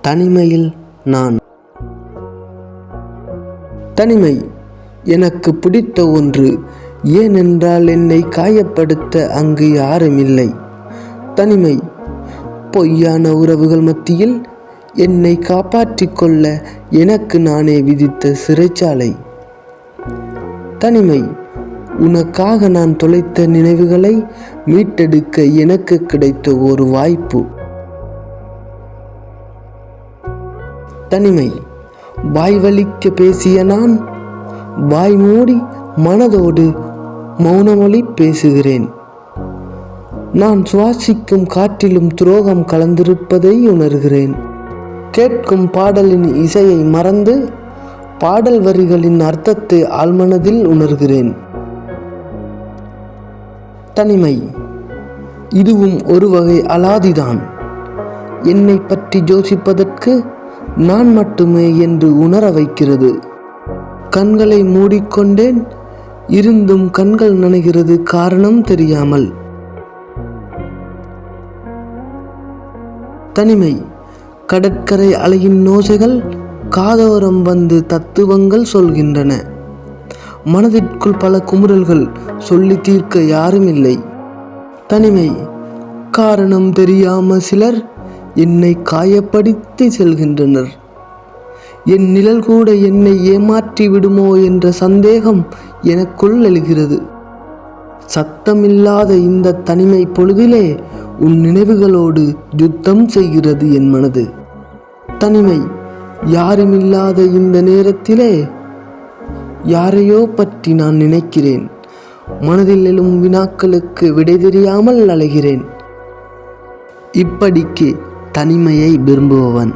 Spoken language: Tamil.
தனிமையில் நான். தனிமை எனக்கு பிடித்த ஒன்று. ஏனென்றால் என்னை காயப்படுத்த அங்கு யாரும் இல்லை. தனிமை பொய்யான உறவுகள் மத்தியில் என்னை காப்பாற்றிக் கொள்ள எனக்கு நானே விதித்த சிறைச்சாலை. தனிமை உனக்காக நான் தொலைத்த நினைவுகளை மீட்டெடுக்க எனக்கு கிடைத்த ஒரு வாய்ப்பு. தனிமை. வாய் வலிக்க பேசிய நான் வாய் மூடி மனதோடு மௌனமொழி பேசுகிறேன். நான் சுவாசிக்கும் காற்றிலும் துரோகம் கலந்திருப்பதை உணர்கிறேன். கேட்கும் பாடலின் இசையை மறந்து பாடல் வரிகளின் அர்த்தத்தை ஆழ்மனதில் உணர்கிறேன். தனிமை. இதுவும் ஒரு வகை அலாதிதான். என்னை பற்றி யோசிப்பதற்கு நான் மட்டுமே என்று உணர வைக்கிறது. கண்களை மூடிக்கொண்டேன். இருந்தும் கண்கள் நனைகிறது காரணம் தெரியாமல். தனிமை கடற்கரை அலையின் நோசைகள் காதோரம் வந்து தத்துவங்கள் சொல்கின்றன. மனதிற்குள் பல குமுறல்கள் சொல்லி தீர்க்க யாரும் இல்லை. தனிமை காரணம் தெரியாம சிலர் என்னை காயப்படுத்தி செல்கின்றனர். என் நிழல் கூட என்னை ஏமாற்றி விடுமோ என்ற சந்தேகம் எனக்குள் எழுகிறது. சத்தமில்லாத இந்த தனிமை பொழுதிலே உன் நினைவுகளோடு யுத்தம் செய்கிறது என் மனது. தனிமை யாருமில்லாத இந்த நேரத்திலே யாரையோ பற்றி நான் நினைக்கிறேன். மனதில் எழும் வினாக்களுக்கு விடை தெரியாமல் அலைகிறேன். இப்படிக்கு தனிமையை விரும்புபவன்.